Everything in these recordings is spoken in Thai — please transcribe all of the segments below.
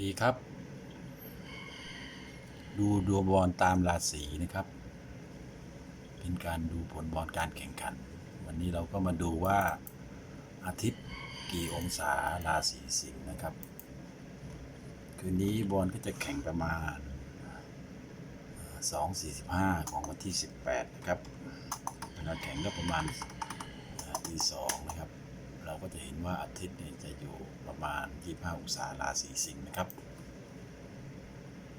ดีครับ ดูดูบอลตามราศีนะครับ เป็นการดูผลบอลการแข่งขัน วันนี้เราก็มาดูว่าอาทิตย์กี่องศาราศีสิงห์นะครับ คืนนี้บอลก็จะแข่งประมาณ 2.45 ของวันที่ 18 นะครับเวลาแข่งก็ประมาณตีสองนะครับ เราก็จะเห็นว่าอาทิตย์เนี่ยจะอยู่ประมาณ 25 องศาราศีสิงห์นะครับ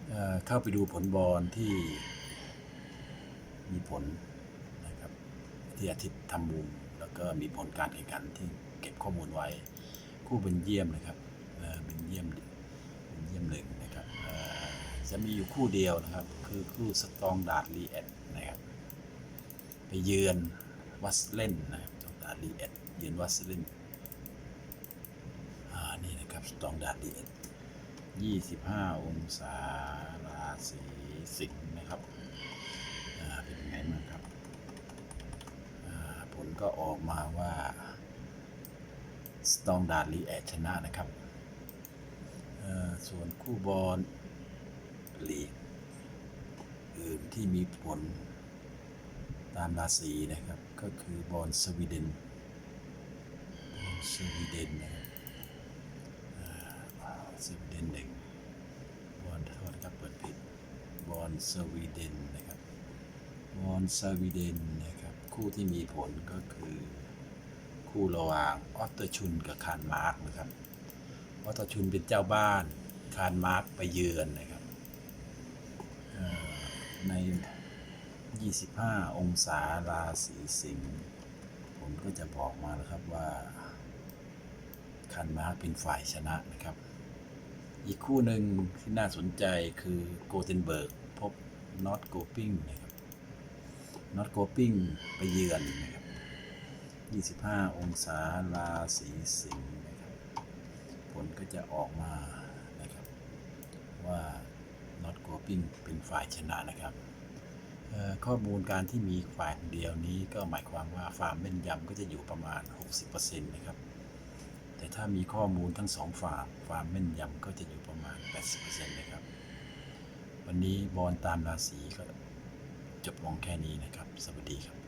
เเข้าไปดูผลบอลที่มีผลนะครับที่อาทิตย์ทำมุมแล้วก็มีผลการแข่งขันที่เก็บข้อมูลไว้ คู่เบนเยี่ยมนะครับเอ่อเบนเยี่ยมเบนเยี่ยมหนึ่งนะครับจะมีอยู่คู่เดียวนะครับ คือคู่สตองดาร์ดลีแอดนะครับไปเยือนวัสเลนนะครับสตองดาร์ดลีแอดเยือนวัสเลนอ่น ครับสตองดาร์ดลีแอด25องศาราศีสิงห์นะครับอ่าเป็นไงบ้างครับอ่าผลก็ออกมาว่าสตองดาดลีแอชนะนะครับอ่อส่วนคู่บอลลีกอื่นที่มีผลตามราศีนะครับ ก็คือบอลสวีเดนบอลสวีเดนนะครับ สวีเดนหนึ่งบอลโทษครับเปิดผิดบอลสวีเดนนะครับบอลสวีเดนนะครับคู่ที่มีผลก็คือ คู่ระหว่างออตเตอร์ชุนกับคานมาร์กนะครับออตเตอร์ชุนเป็นเจ้าบ้านคานมาร์กไปเยือนนะครับเอ่อใน 25 องศาราศีสิงห์ผมก็จะบอกมาแล้วครับว่าคันมาร์เป็นฝ่ายชนะนะครับ อีกคู่หนึ่งที่น่าสนใจคือโกเทนเบิร์กพบน็อตโกปิงนะครับน็อตโกปิงไปเยือนนะครับ25 องศาราศีสิงห์นะครับผลก็จะออกมานะครับว่าน็อตโกปิงเป็นฝ่ายชนะนะครับข้อมูลการที่มีฝ่ายเดียวนี้ก็หมายความว่าฟาร์มแม่นยำก็จะอยู่ประมาณ 60%นะครับ แต่ถ้ามีข้อมูลทั้งสองฟาความแม่นยำก็จะอยู่ประมาณ 80%นะครับ วันนี้บอลตามราศีก็จบลงแค่นี้นะครับ สวัสดีครับ